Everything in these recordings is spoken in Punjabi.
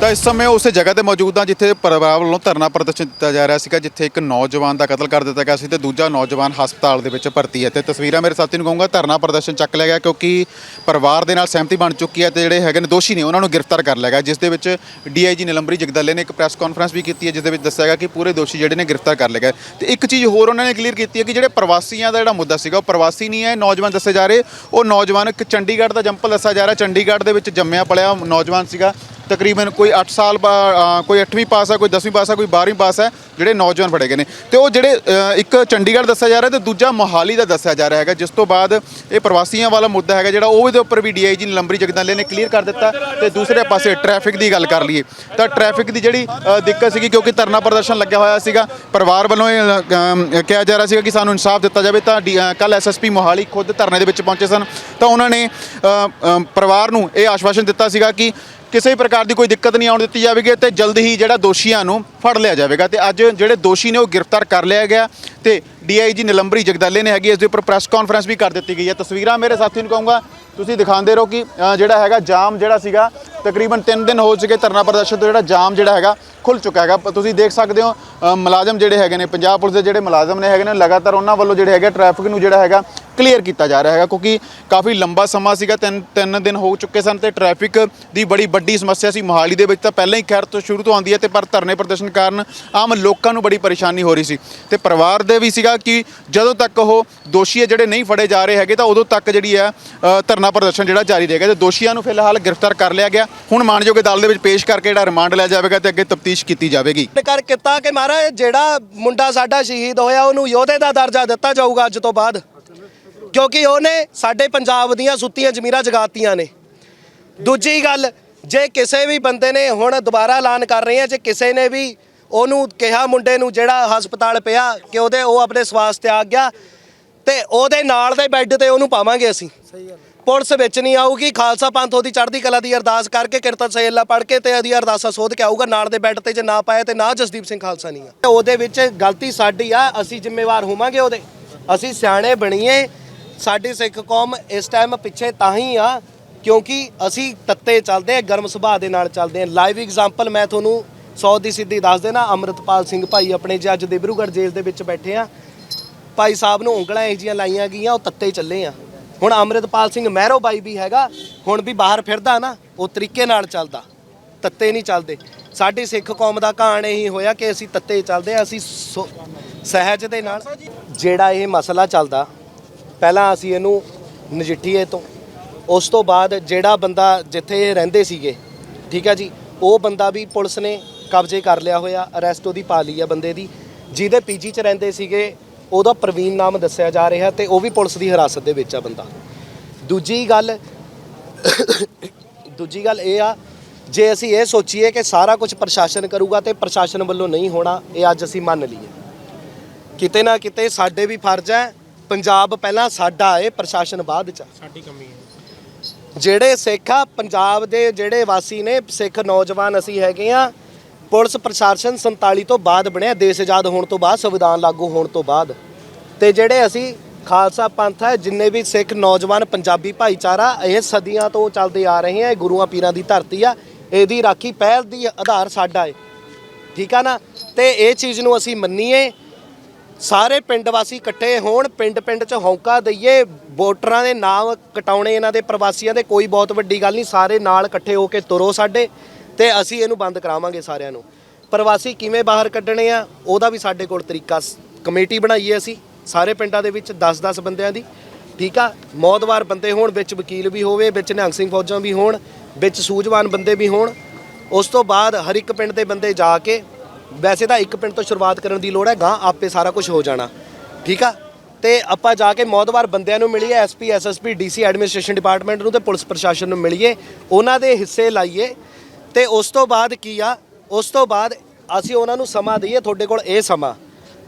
ਤਾਂ ਇਸ ਸਮੇਂ ਉਸੇ ਜਗ੍ਹਾ ਤੇ ਮੌਜੂਦ ਹਾਂ ਜਿੱਥੇ ਪਰਿਵਾਰ ਵੱਲੋਂ ਧਰਨਾ ਪ੍ਰਦਰਸ਼ਨ ਦਿੱਤਾ ਜਾ ਰਿਹਾ ਸੀਗਾ, ਜਿੱਥੇ ਇੱਕ ਨੌਜਵਾਨ ਦਾ ਕਤਲ ਕਰ ਦਿੱਤਾ ਗਿਆ ਸੀ ਤੇ ਦੂਜਾ ਨੌਜਵਾਨ ਹਸਪਤਾਲ ਦੇ ਵਿੱਚ ਭਰਤੀ ਹੈ। ਤੇ ਤਸਵੀਰਾਂ ਮੇਰੇ ਸਾਥੀ ਨੂੰ ਕਹੂੰਗਾ, ਧਰਨਾ ਪ੍ਰਦਰਸ਼ਨ ਚੱਕ ਲਿਆ ਗਿਆ ਕਿਉਂਕਿ ਪਰਿਵਾਰ ਦੇ ਨਾਲ ਸਹਿਮਤੀ ਬਣ ਚੁੱਕੀ ਹੈ ਤੇ ਜਿਹੜੇ ਹੈਗੇ ਨੇ ਦੋਸ਼ੀ ਨੇ, ਉਹਨਾਂ ਨੂੰ ਗ੍ਰਿਫਤਾਰ ਕਰ ਲਿਆ ਗਿਆ। ਜਿਸ ਦੇ ਵਿੱਚ ਡੀਆਈਜੀ ਨਿਲੰਬਰੀ ਜਗਦੱਲੇ ਨੇ ਇੱਕ ਪ੍ਰੈਸ ਕਾਨਫਰੰਸ ਵੀ ਕੀਤੀ ਹੈ, ਜਿਸ ਦੇ ਵਿੱਚ ਦੱਸਿਆ ਗਿਆ ਕਿ ਪੂਰੇ ਦੋਸ਼ੀ ਜਿਹੜੇ ਨੇ ਗ੍ਰਿਫਤਾਰ ਕਰ ਲਏ ਗਏ। ਤੇ ਇੱਕ ਚੀਜ਼ ਹੋਰ ਉਹਨਾਂ ਨੇ ਕਲੀਅਰ ਕੀਤੀ ਹੈ ਕਿ ਜਿਹੜੇ ਪ੍ਰਵਾਸੀਆਂ ਦਾ ਜਿਹੜਾ ਮੁੱਦਾ ਸੀਗਾ, ਉਹ ਪ੍ਰਵਾਸੀ ਨਹੀਂ ਹੈ ਨੌਜਵਾਨ ਦੱਸੇ ਜਾ ਰਹੇ। ਉਹ ਨੌਜਵਾਨ ਇੱਕ ਚੰਡੀਗੜ੍ਹ ਦਾ ਜੰਪਲ ਦੱਸਿਆ ਜਾ ਰਿਹਾ, ਚੰਡੀਗੜ੍ਹ ਦੇ ਵਿੱਚ ਜੰਮਿਆ ਪਲਿਆ ਨੌਜਵਾਨ ਸੀਗਾ। ਤਕਰੀਬਨ ਕੋਈ 8 ਸਾਲ ਬਾ- ਕੋਈ 8ਵੀਂ ਪਾਸ ਹੈ ਕੋਈ 10ਵੀਂ ਪਾਸ ਹੈ ਕੋਈ 12ਵੀਂ ਪਾਸ ਹੈ ਜਿਹੜੇ ਨੌਜਵਾਨ ਫੜੇ ਗਏ ਨੇ। ਤੇ ਉਹ ਜਿਹੜੇ ਇੱਕ ਚੰਡੀਗੜ੍ਹ ਦੱਸਿਆ ਜਾ ਰਿਹਾ ਤੇ ਦੂਜਾ ਮੋਹਾਲੀ ਦਾ ਦੱਸਿਆ ਜਾ ਰਿਹਾ ਹੈਗਾ, ਜਿਸ ਤੋਂ ਬਾਅਦ ਇਹ ਪ੍ਰਵਾਸੀਆਂ ਵਾਲਾ ਮੁੱਦਾ ਹੈਗਾ ਜਿਹੜਾ ਉਹ ਦੇ ਉੱਪਰ ਵੀ ਡੀਆਈਜੀ ਨਿਲੰਬਰੀ ਜਗਦਾਲੇ ਨੇ ਕਲੀਅਰ ਕਰ ਦਿੱਤਾ ਤੇ ਦੂਸਰੇ ਪਾਸੇ ਟ੍ਰੈਫਿਕ ਦੀ ਗੱਲ ਕਰ ਲਈਏ। ਤਾਂ ਟ੍ਰੈਫਿਕ ਦੀ ਜਿਹੜੀ ਦਿੱਕਤ ਸੀਗੀ ਕਿਉਂਕਿ ਧਰਨਾ ਪ੍ਰਦਰਸ਼ਨ ਲੱਗਿਆ ਹੋਇਆ ਸੀਗਾ, ਪਰਿਵਾਰ ਵੱਲੋਂ ਇਹ ਕਿਹਾ ਜਾ ਰਿਹਾ ਸੀਗਾ ਕਿ ਸਾਨੂੰ ਇਨਸਾਫ ਦਿੱਤਾ ਜਾਵੇ, ਤਾਂ ਕੱਲ ਐਸਐਸਪੀ ਮੋਹਾਲੀ ਖੁਦ ਧਰਨੇ ਦੇ ਵਿੱਚ ਪਹੁੰਚੇ ਸਨ। ਤਾਂ ਉਹਨਾਂ ਨੇ ਪਰਿਵਾਰ ਨੂੰ ਇਹ ਆਸ਼ਵਾਸਨ ਦਿੱਤਾ ਸੀਗਾ ਕਿ ਕਿਸੇ ਵੀ ਪ੍ਰਕਾਰ ਦੀ ਕੋਈ ਦਿੱਕਤ ਨਹੀਂ ਆਉਣ ਦਿੱਤੀ ਜਾਵੇਗੀ ਤੇ ਜਲਦ ਹੀ ਜਿਹੜਾ ਦੋਸ਼ੀਆਂ ਨੂੰ ਫੜ ਲਿਆ ਜਾਵੇਗਾ ਤੇ ਅੱਜ ਜਿਹੜੇ ਦੋਸ਼ੀ ਨੇ ਉਹ ਗ੍ਰਿਫਤਾਰ ਕਰ ਲਿਆ ਗਿਆ ਤੇ ਡੀਆਈਜੀ ਨਿਲੰਬਰੀ ਜਗਦਾਲੇ ਨੇ ਹੈਗੀ, ਇਸ ਦੇ ਉੱਪਰ ਪ੍ਰੈਸ ਕਾਨਫਰੰਸ ਵੀ ਕਰ ਦਿੱਤੀ ਗਈ ਹੈ। ਤਸਵੀਰਾਂ ਮੇਰੇ ਸਾਥੀ ਨੂੰ ਕਹੂੰਗਾ, ਤੁਸੀਂ ਦਿਖਾਉਂਦੇ ਰਹੋ ਕਿ ਜਿਹੜਾ ਹੈਗਾ ਜਾਮ ਜਿਹੜਾ ਸੀਗਾ ਤਕਰੀਬਨ 3 ਦਿਨ ਹੋ ਚੁੱਕੇ ਧਰਨਾ ਪ੍ਰਦਰਸ਼ਨ ਤੋਂ ਜਿਹੜਾ ਜਾਮ ਜਿਹੜਾ ਹੈਗਾ ਖੁੱਲ ਚੁੱਕਾ ਹੈਗਾ। ਪ- ਤੁਸੀਂ ਦੇਖ ਸਕਦੇ ਹੋ ਮੁਲਾਜ਼ਮ ਜਿਹੜੇ ਹੈਗੇ ਨੇ, ਪੰਜਾਬ ਪੁਲਿਸ ਦੇ ਜਿਹੜੇ ਮੁਲਾਜ਼ਮ ਨੇ ਹੈਗੇ ਨੇ, ਲਗਾਤਾਰ ਉਹਨਾਂ ਵੱਲੋਂ ਜਿਹੜੇ ਹੈਗੇ ਟ੍ਰੈਫਿਕ ਨੂੰ ਜਿਹੜਾ ਹੈਗਾ ਕਲੀਅਰ ਕੀਤਾ ਜਾ ਰਿਹਾ ਹੈਗਾ, ਕਿਉਂਕਿ ਕਾਫੀ ਲੰਬਾ ਸਮਾਂ ਸੀਗਾ, ਤਿੰਨ ਤਿੰਨ ਦਿਨ ਹੋ ਚੁੱਕੇ ਸਨ ਤੇ ਟ੍ਰੈਫਿਕ ਦੀ ਬੜੀ ਵੱਡੀ ਸਮੱਸਿਆ ਸੀ ਮੋਹਾਲੀ ਦੇ ਵਿੱਚ ਤਾਂ ਪਹਿਲਾਂ ਹੀ ਖੈਰ ਤੋਂ ਸ਼ੁਰੂ ਤੋਂ ਆਉਂਦੀ ਹੈ ਤੇ ਪਰ ਧਰਨੇ ਪ੍ਰਦਰਸ਼ਨ ਕਾਰਨ ਆਮ ਲੋਕਾਂ ਨੂੰ ਬੜੀ ਪਰੇਸ਼ਾਨੀ ਹੋ ਰਹੀ ਸੀ। ਤੇ ਪਰਿਵਾਰ ਦੇ ਵੀ ਸੀਗਾ ਕਿ ਜਦੋਂ ਤੱਕ ਉਹ ਦੋਸ਼ੀ ਜਿਹੜੇ ਨਹੀਂ ਫੜੇ ਜਾ ਰਹੇ ਹੈਗੇ ਤਾਂ ਉਦੋਂ ਤੱਕ ਜਿਹੜੀ ਹੈ ਧਰਨਾ ਪ੍ਰਦਰਸ਼ਨ ਜਿਹੜਾ ਜਾਰੀ ਰਹੇਗਾ। ਤੇ ਦੋਸ਼ੀਆਂ ਨੂੰ ਫਿਲਹਾਲ ਗ੍ਰਿਫਤਾਰ ਕਰ ਲਿਆ ਗਿਆ। ਹੁਣ ਮਾਨਯੋਗ ਅਦਾਲਤ ਦੇ ਵਿੱਚ ਪੇਸ਼ ਕਰਕੇ ਜਿਹੜਾ ਰਿਮਾਂਡ ਲਿਆ ਜਾਵੇਗਾ ਤੇ ਅੱਗੇ ਤਫਤੀਸ਼ ਕੀਤੀ ਜਾਵੇਗੀ। ਕਰ ਕੀਤਾ ਕਿ ਮਹਾਰਾਜ, ਜਿਹੜਾ ਮੁੰਡਾ ਸਾਡਾ ਸ਼ਹੀਦ ਹੋਇਆ, ਉਹਨੂੰ ਯੋਧੇ ਦਾ ਦਰਜਾ ਦਿੱਤਾ ਜਾਊਗਾ ਅੱਜ ਤੋਂ ਬਾਅਦ। ਕਿਉਂਕਿ ਉਹਨੇ ਸਾਡੇ ਪੰਜਾਬ ਦੀਆਂ ਸੁੱਤੀਆਂ ਜ਼ਮੀਰਾਂ ਜਗਾਤੀਆਂ ਨੇ। ਦੂਜੀ ਗੱਲ, ਜੇ ਕਿਸੇ ਵੀ ਬੰਦੇ ਨੇ ਹੁਣ ਦੁਬਾਰਾ ਐਲਾਨ ਕਰ ਰਹੇ ਆ, ਜੇ ਕਿਸੇ ਨੇ ਵੀ ਉਹਨੂੰ ਕਿਹਾ, ਮੁੰਡੇ ਨੂੰ ਜਿਹੜਾ ਹਸਪਤਾਲ ਪਿਆ, ਕਿ ਉਹਦੇ, ਉਹ ਆਪਣੇ ਸਵਾਸ ਤੇ ਆ ਗਿਆ, ਤੇ ਉਹਦੇ ਨਾਲ ਦੇ ਬੈੱਡ ਤੇ ਉਹਨੂੰ ਪਾਵਾਂਗੇ ਅਸੀਂ। ਪੁਲਿਸ ਵਿੱਚ ਨਹੀਂ ਆਊਗੀ। ਖਾਲਸਾ ਪੰਥ ਉਹਦੀ ਚੜ੍ਹਦੀ ਕਲਾ ਦੀ ਅਰਦਾਸ ਕਰਕੇ ਕਿਰਤਨ ਸਹੇਲਾ ਪੜ੍ਹ ਕੇ ਤੇ ਉਹਦੀ ਅਰਦਾਸਾ ਸੋਧ ਕੇ ਆਊਗਾ। ਨਾਲ ਦੇ ਬੈੱਡ ਤੇ ਜੇ ਨਾ ਪਾਇਆ ਤੇ ਨਾ ਜਸਦੀਪ ਸਿੰਘ ਖਾਲਸਾ ਨਹੀਂ ਆ। ਉਹਦੇ ਵਿੱਚ ਗਲਤੀ ਸਾਡੀ ਆ। ਅਸੀਂ ਜ਼ਿੰਮੇਵਾਰ ਹੋਵਾਂਗੇ ਉਹਦੇ। ਅਸੀਂ ਸਿਆਣੇ ਬਣੀਏ। ਸਾਡੀ ਸਿੱਖ ਕੌਮ ਇਸ ਟਾਈਮ ਪਿੱਛੇ ਤਾਂ ਹੀ ਆ, ਕਿਉਂਕਿ ਅਸੀਂ ਤੱਤੇ ਚੱਲਦੇ ਆ, ਗਰਮ ਸੁਭਾਅ ਦੇ ਨਾਲ ਚੱਲਦੇ ਆ। ਲਾਈਵ ਐਗਜ਼ਾਮਪਲ ਮੈਂ ਤੁਹਾਨੂੰ ਸੌ ਦੀ ਸਿੱਧੀ ਦੱਸ ਦੇਣਾ। ਅੰਮ੍ਰਿਤਪਾਲ ਸਿੰਘ ਭਾਈ ਆਪਣੇ ਜੇ ਅੱਜ ਦੇਬਰੂਗੜ੍ਹ ਜੇਲ੍ਹ ਦੇ ਵਿੱਚ ਬੈਠੇ ਆ। ਭਾਈ ਸਾਹਿਬ ਨੂੰ ਉਂਗਲਾਂ ਇਹੋ ਜਿਹੀਆਂ ਲਾਈਆਂ ਗਈਆਂ, ਉਹ ਤੱਤੇ ਚੱਲੇ ਆ। ਹੁਣ ਅੰਮ੍ਰਿਤਪਾਲ ਸਿੰਘ ਮਹਿਰੋ ਬਾਈ ਵੀ ਹੈਗਾ, ਹੁਣ ਵੀ ਬਾਹਰ ਫਿਰਦਾ ਨਾ, ਉਹ ਤਰੀਕੇ ਨਾਲ ਚੱਲਦਾ, ਤੱਤੇ ਨਹੀਂ ਚੱਲਦੇ। ਸਾਡੀ ਸਿੱਖ ਕੌਮ ਦਾ ਕਹਾਣ ਇਹੀ ਹੋਇਆ ਕਿ ਅਸੀਂ ਤੱਤੇ ਚੱਲਦੇ ਆ ਅਸੀਂ ਸੋ- ਸਹਿਜ ਦੇ ਨਾਲ ਜਿਹੜਾ ਇਹ ਮਸਲਾ ਚੱਲਦਾ, ਪਹਿਲਾਂ ਅਸੀਂ ਇਹਨੂੰ ਨਜਿੱਠੀਏ ਤੋਂ, ਉਸ ਤੋਂ ਬਾਅਦ ਜਿਹੜਾ ਬੰਦਾ ਜਿੱਥੇ ਇਹ ਰਹਿੰਦੇ ਸੀਗੇ, ਠੀਕ ਹੈ ਜੀ, ਉਹ ਬੰਦਾ ਵੀ ਪੁਲਿਸ ਨੇ ਕਬਜ਼ੇ ਕਰ ਲਿਆ ਹੋਇਆ, ਅਰੈਸਟ ਉਹਦੀ ਪਾ ਲਈ ਆ ਬੰਦੇ ਦੀ। ਜਿਹਦੇ ਪੀਜੀ 'ਚ ਰਹਿੰਦੇ ਸੀਗੇ ਉਹਦਾ ਪ੍ਰਵੀਨ ਨਾਮ ਦੱਸਿਆ ਜਾ ਰਿਹਾ ਤੇ ਉਹ ਵੀ ਪੁਲਿਸ ਦੀ ਹਿਰਾਸਤ ਦੇ ਵਿੱਚ ਆ ਬੰਦਾ। ਦੂਜੀ ਗੱਲ ਦੂਜੀ ਗੱਲ ਇਹ ਆ ਜੇ ਅਸੀਂ ਇਹ ਸੋਚੀਏ ਕਿ ਸਾਰਾ ਕੁਝ ਪ੍ਰਸ਼ਾਸਨ ਕਰੂਗਾ ਤੇ ਪ੍ਰਸ਼ਾਸਨ ਵੱਲੋਂ ਨਹੀਂ ਹੋਣਾ ਇਹ ਅੱਜ ਅਸੀਂ ਮੰਨ ਲਈਏ। ਕਿਤੇ ਨਾ ਕਿਤੇ ਸਾਡੇ ਵੀ ਫਰਜ਼ ਹੈ ਪੰਜਾਬ ਪਹਿਲਾਂ ਸਾਡਾ ਏ ਪ੍ਰਸ਼ਾਸਨ ਬਾਅਦ ਚ। ਸਾਡੀ ਕਮੀ ਹੈ। ਜਿਹੜੇ ਸਿੱਖ ਆ ਪੰਜਾਬ ਦੇ ਜਿਹੜੇ ਵਾਸੀ ਨੇ ਸਿੱਖ ਨੌਜਵਾਨ ਅਸੀਂ ਹੈਗੇ ਆ ਪੁਲਿਸ ਪ੍ਰਸ਼ਾਸਨ 47 ਤੋਂ ਬਾਅਦ ਬਣਿਆ, ਦੇਸ਼ ਆਜ਼ਾਦ ਹੋਣ ਤੋਂ ਬਾਅਦ, ਸੰਵਿਧਾਨ ਲਾਗੂ ਹੋਣ ਤੋਂ ਬਾਅਦ। ਤੇ ਜਿਹੜੇ ਅਸੀਂ ਖਾਲਸਾ ਪੰਥ ਹੈ, ਜਿੰਨੇ ਵੀ ਸਿੱਖ ਨੌਜਵਾਨ ਪੰਜਾਬੀ ਭਾਈਚਾਰਾ, ਇਹ ਸਦੀਆਂ ਤੋਂ ਚੱਲਦੇ ਆ ਰਹੇ ਆ ਇਹ ਗੁਰੂਆਂ ਪੀਰਾਂ ਦੀ ਧਰਤੀ ਆ, ਇਹਦੀ ਰਾਖੀ ਪਹਿਲ ਦੀ ਆਧਾਰ ਸਾਡਾ ਏ। ਠੀਕ ਆ ਨਾ? ਤੇ ਇਹ ਚੀਜ਼ ਨੂੰ ਅਸੀਂ ਮੰਨੀਏ, ਸਾਰੇ ਪਿੰਡ ਵਾਸੀ ਇਕੱਠੇ ਹੋਣ ਪਿੰਡ ਪਿੰਡ 'ਚ ਹੌਂਕਾ ਦਈਏ, ਵੋਟਰਾਂ ਦੇ ਨਾਮ ਕਟਾਉਣੇ ਇਹਨਾਂ ਦੇ ਪ੍ਰਵਾਸੀਆਂ ਦੇ, ਕੋਈ ਬਹੁਤ ਵੱਡੀ ਗੱਲ ਨਹੀਂ, ਸਾਰੇ ਨਾਲ ਇਕੱਠੇ ਹੋ ਕੇ ਤੁਰੋ ਸਾਡੇ। ਤੇ ਅਸੀਂ ਇਹਨੂੰ ਬੰਦ ਕਰਾਵਾਂਗੇ ਸਾਰਿਆਂ ਨੂੰ। ਪ੍ਰਵਾਸੀ ਕਿਵੇਂ ਬਾਹਰ ਕੱਢਣੇ ਆ, ਉਹਦਾ ਵੀ ਸਾਡੇ ਕੋਲ ਤਰੀਕਾ ਸ- ਕਮੇਟੀ ਬਣਾਈਏ ਅਸੀਂ, ਸਾਰੇ ਪਿੰਡਾਂ ਦੇ ਵਿੱਚ 10-10 ਬੰਦਿਆਂ ਦੀ। ਠੀਕ ਆ? ਮੌਤਵਾਰ ਬੰਦੇ ਹੋਣ, ਵਿੱਚ ਵਕੀਲ ਵੀ ਹੋਵੇ, ਵਿੱਚ ਨਿਹੰਗ ਸਿੰਘ ਫੌਜਾਂ ਵੀ ਹੋਣ, ਵਿੱਚ ਸੂਝਵਾਨ ਬੰਦੇ ਵੀ ਹੋਣ। ਉਸ ਤੋਂ ਬਾਅਦ ਹਰ ਇੱਕ ਪਿੰਡ ਦੇ ਬੰਦੇ ਜਾ ਕੇ, ਵੈਸੇ ਤਾਂ ਇੱਕ ਪਿੰਡ ਤੋਂ ਸ਼ੁਰੂਆਤ ਕਰਨ ਦੀ ਲੋੜ ਹੈ ਗਾਂ ਆਪੇ ਸਾਰਾ ਕੁਝ ਹੋ ਜਾਣਾ। ਠੀਕ ਆ? ਤੇ ਆਪਾਂ ਜਾ ਕੇ ਮੌਤਵਾਰ ਬੰਦਿਆਂ ਨੂੰ ਮਿਲੀਏ SP SSP DC administration department ਨੂੰ ਤੇ ਪੁਲਿਸ ਪ੍ਰਸ਼ਾਸਨ ਨੂੰ ਮਿਲੀਏ, ਉਹਨਾਂ ਦੇ ਹਿੱਸੇ ਲਾਈਏ। ਤੇ ਉਸ ਤੋਂ ਬਾਅਦ ਕੀ ਆ? ਉਸ ਤੋਂ ਬਾਅਦ ਅਸੀਂ ਉਹਨਾਂ ਨੂੰ ਸਮਾਂ ਦਈਏ, ਤੁਹਾਡੇ ਕੋਲ ਇਹ ਸਮਾਂ।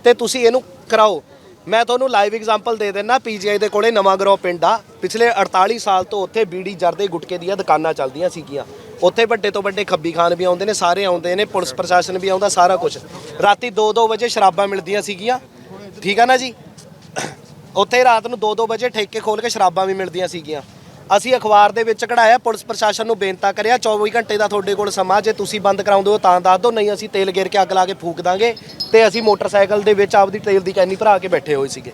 ਤੇ ਤੁਸੀਂ ਇਹਨੂੰ ਕਰਾਓ। ਮੈਂ ਤੁਹਾਨੂੰ ਲਾਈਵ ਐਗਜ਼ਾਮਪਲ ਦੇ ਦਿੰਦਾ ਪੀਜੀਆਈ ਦੇ ਕੋਲੇ ਨਵਾਂ ਗਰੋਹ ਪਿੰਡ ਆ। ਪਿਛਲੇ 48 ਸਾਲ ਤੋਂ ਉੱਥੇ ਬੀੜੀ ਜਰਦੇ ਗੁਟਕੇ ਦੀਆਂ ਦੁਕਾਨਾਂ ਚੱਲਦੀਆਂ ਸੀਗੀਆਂ। ਉੱਥੇ ਵੱਡੇ ਤੋਂ ਵੱਡੇ ਖੱਬੀ ਖਾਨ ਵੀ ਆਉਂਦੇ ਨੇ, ਸਾਰੇ ਆਉਂਦੇ ਨੇ, ਪੁਲਿਸ ਪ੍ਰਸ਼ਾਸਨ ਵੀ ਆਉਂਦਾ, ਸਾਰਾ ਕੁਝ ਰਾਤੀ 2-2 ਵਜੇ ਸ਼ਰਾਬਾਂ ਮਿਲਦੀਆਂ ਸੀਗੀਆਂ। ਠੀਕ ਆ ਨਾ ਜੀ? ਉੱਥੇ ਰਾਤ ਨੂੰ 2-2 ਵਜੇ ਠੇਕੇ ਖੋਲ ਕੇ ਸ਼ਰਾਬਾਂ ਵੀ ਮਿਲਦੀਆਂ ਸੀਗੀਆਂ। ਅਸੀਂ ਅਖਬਾਰ ਦੇ ਵਿੱਚ ਕਢਾਇਆ ਪੁਲਿਸ ਪ੍ਰਸ਼ਾਸਨ ਨੂੰ ਬੇਨਤਾ ਕਰਿਆ 24 ਘੰਟੇ ਦਾ ਤੁਹਾਡੇ ਕੋਲ ਸਮਾਂ ਜੇ ਤੁਸੀਂ ਬੰਦ ਕਰਾਉਂਦੇ ਹੋ ਤਾਂ ਦੱਸ ਦਿਓ ਨਹੀਂ ਅਸੀਂ ਤੇਲ ਗੇਰ ਕੇ ਅੱਗ ਲਾ ਕੇ ਫੂਕ ਦਾਂਗੇ ਤੇ ਅਸੀਂ ਮੋਟਰਸਾਈਕਲ ਦੇ ਵਿੱਚ ਆਪਦੀ ਤੇਲ ਦੀ ਕੈਨੀ ਭਰਾ ਕੇ ਬੈਠੇ ਹੋਏ ਸੀਗੇ।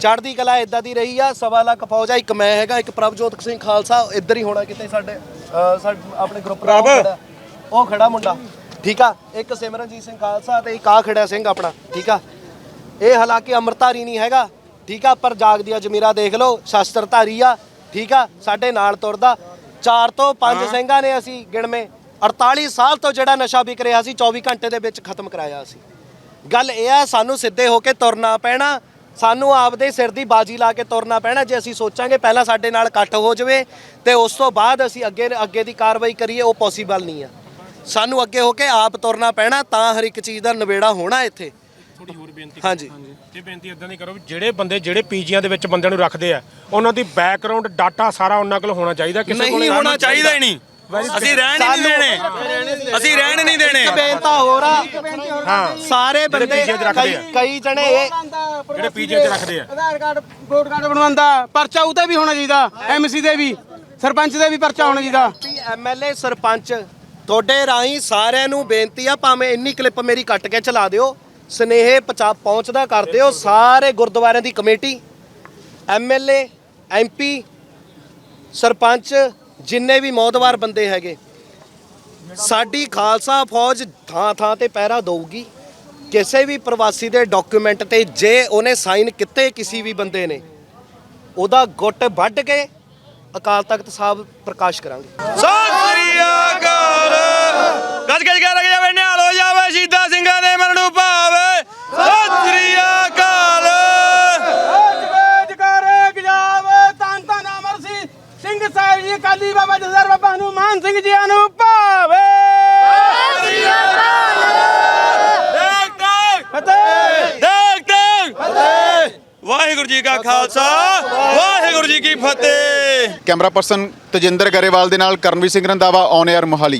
ਚੜ੍ਹਦੀ ਕਲਾ ਇਦਾਂ ਦੀ ਰਹੀ ਆ ਸਵਾ ਲੱਖ ਫੌਜ ਆ ਇੱਕ ਮੈਂ ਹੈਗਾ ਇੱਕ ਪ੍ਰਭਜੋਤ ਸਿੰਘ ਖਾਲਸਾ ਇੱਧਰ ਹੀ ਹੋਣਾ ਕਿਤੇ ਸਾਡੇ ਆਪਣੇ ਗਰੁੱਪ ਦਾ ਉਹ ਖੜਾ- ਉਹ ਖੜਾ ਮੁੰਡਾ। ਠੀਕ ਆ ਇੱਕ ਸਿਮਰਨਜੀਤ ਸਿੰਘ ਖਾਲਸਾ ਤੇ ਇੱਕ ਆ ਖੜਾ ਸਿੰਘ ਆਪਣਾ ਠੀਕ ਆ। ਇਹ ਹਾਲਾਂਕਿ ਅੰਮ੍ਰਿਤਧਾਰੀ ਨਹੀਂ ਹੈਗਾ ਠੀਕ ਆ ਪਰ ਜਾਗਦੀਆਂ ਜ਼ਮੀਰਾ ਦੇਖ ਲਓ ਸ਼ਸਤਰਧਾਰੀ ਆ ਠੀਕ ਆ ਸਾਡੇ ਨਾਲ ਤੁਰਦਾ। ਚਾਰ ਤੋਂ ਪੰਜ ਸਿੰਘਾਂ ਨੇ ਅਸੀਂ ਗਿਣਵੇਂ। 48 ਸਾਲ ਤੋਂ ਜਿਹੜਾ ਨਸ਼ਾ ਵਿਕ ਰਿਹਾ ਸੀ 24 ਘੰਟੇ ਦੇ ਵਿੱਚ ਖਤਮ ਕਰਾਇਆ ਸੀ। ਗੱਲ ਇਹ ਆ ਸਾਨੂੰ ਸਿੱਧੇ ਹੋ ਕੇ ਤੁਰਨਾ ਪੈਣਾ। ਸਾਨੂੰ ਆਪਦੇ ਸਿਰ ਦੀ ਬਾਜੀ ਲਾ ਕੇ ਤੁਰਨਾ ਪੈਣਾ ਜੇ ਅਸੀਂ ਸੋਚਾਂਗੇ ਪਹਿਲਾਂ ਸਾਡੇ ਨਾਲ ਇਕੱਠ ਹੋ ਜਾਵੇ ਤੇ ਉਸ ਤੋਂ ਬਾਅਦ ਅਸੀਂ ਅੱਗੇ ਅੱਗੇ ਦੀ ਕਾਰਵਾਈ ਕਰੀਏ ਉਹ ਪੋਸੀਬਲ ਨਹੀਂ ਆ। ਸਾਨੂੰ ਅੱਗੇ ਹੋ ਕੇ ਆਪ ਤੁਰਨਾ ਪੈਣਾ ਤਾਂ ਹਰ ਇੱਕ ਚੀਜ਼ ਦਾ ਨਿਬੇੜਾ ਹੋਣਾ ਇੱਥੇ। ਥੋੜੀ ਹੋਰ ਬੇਨਤੀ ਹਾਂਜੀ। ਇਹ ਬੇਨਤੀ ਇਦਾਂ ਦੀ ਕਰੋ ਵੀ ਜਿਹੜੇ ਬੰਦੇ ਜਿਹੜੇ ਪੀਜੀਆਂ ਦੇ ਵਿੱਚ ਬੰਦਿਆਂ ਨੂੰ ਰੱਖਦੇ ਆ ਉਹਨਾਂ ਦੀ ਬੈਕਗ੍ਰਾਉਂਡ ਡਾਟਾ ਸਾਰਾ ਉਹਨਾਂ ਕੋਲ ਹੋਣਾ ਚਾਹੀਦਾ ਕਿਸੇ ਨਹੀਂ ਕੋਲ ਹੋਣਾ ਚਾਹੀਦਾ ਹੀ ਨਹੀਂ। ਅਸੀਂ ਰਹਿਣ ਹੀ ਨਹੀਂ ਦੇਣੇ। ਅਸੀਂ ਰਹਿਣ ਨਹੀਂ ਦੇਣੇ। ਇੱਕ ਬੇਨਤਾ ਹੋਰ ਆ। ਹਾਂ। ਸਾਰੇ ਬੰਦੇ PGI 'ਚ ਰੱਖਦੇ ਕਈ ਆ। ਕਈ ਜਣੇ ਇਹ ਜਿਹੜੇ ਪੀਜੀਆਂ 'ਚ ਰੱਖਦੇ ਆ। ਆਧਾਰ ਕਾਰਡ ਵੋਟ ਕਾਰਡ ਬਣਵਾਉਂਦਾ। ਪਰਚਾ ਉਹਤੇ ਵੀ ਹੋਣਾ ਚਾਹੀਦਾ। ਐਮਸੀ ਦੇ ਵੀ। ਸਰਪੰਚ ਦੇ ਵੀ ਪਰਚਾ ਹੋਣਾ ਚਾਹੀਦਾ। ਐਮਐਲਏ ਸਰਪੰਚ ਤੁਹਾਡੇ ਰਾਹੀਂ ਸਾਰਿਆਂ ਨੂੰ ਬੇਨਤੀ ਆ ਭਾਵੇਂ ਇੰਨੀ ਕਲਿੱਪ ਮੇਰੀ ਕੱਟ ਕੇ ਚਲਾ ਦਿਓ। ਸਨੇਹ ਪਹੁੰਚਾ ਪਹੁੰਚਦਾ ਕਰਦੇ ਹੋ ਸਾਰੇ ਗੁਰਦੁਆਰਿਆਂ ਦੀ ਕਮੇਟੀ ਐਮਐਲਏ ਐਮਪੀ ਸਰਪੰਚ, ਜਿੰਨੇ ਵੀ ਮੌਤਵਾਰ ਬੰਦੇ ਹੈਗੇ, ਸਾਡੀ ਖਾਲਸਾ ਫੌਜ ਥਾਂ ਥਾਂ ਤੇ ਪਹਿਰਾ ਦਊਗੀ। ਕਿਸੇ ਵੀ ਪ੍ਰਵਾਸੀ ਦੇ ਡਾਕੂਮੈਂਟ ਤੇ ਜੇ ਉਹਨੇ ਸਾਈਨ ਕੀਤੇ ਕਿਸੇ ਵੀ ਬੰਦੇ ਨੇ, ਉਹਦਾ ਗੁੱਟ ਵੱਢ ਕੇ ਅਕਾਲ ਤਖਤ ਸਾਹਿਬ ਪ੍ਰਕਾਸ਼ ਕਰਾਂਗੇ। ਸਤਿ ਸ੍ਰੀ ਅਕਾਲ ਗੱਜ ਗੱਜ ਕੇ ਲੱਗ ਜਾਵੇ ਨਿਹਾਲ ਹੋ ਜਾਵੇ ਸ਼ਹੀਦਾਂ ਸਿੰਘਾਂ ਦੇ ਮਰਨ ਨੂੰ ਭਾਵੇ ਸਤਿ ਸ੍ਰੀ ਅਕਾਲ ਜਗਾਰੇ ਗਜਾਵੇ ਤਨ ਤਨ ਅਮਰ ਸੀ ਸਿੰਘ ਸਾਹਿਬ ਜੀ ਕਾਲੀ ਬਾਬਾ ਜਸਰ ਬਾਬਾ ਹਨੂਮਾਨ ਸਿੰਘ ਜੀ ਨੂੰ ਭਾਵੇ ਦੇਖ ਦੇਖ ਫਤਿਹ ਦੇਖ ਦੇਖ ਵਾਹਿਗੁਰੂ ਜੀ ਕਾ ਖਾਲਸਾ। ਵਾਹਿਗੁਰੂ ਜੀ ਕੀ ਫਤਿਹ। ਕੈਮਰਾ ਪਰਸਨ ਤਜਿੰਦਰ ਗਰੇਵਾਲ ਦੇ ਨਾਲ ਕਰਨਵੀਰ ਸਿੰਘ ਰੰਦਾਵਾ ਔਨ 에ਅਰ ਮੋਹਾਲੀ।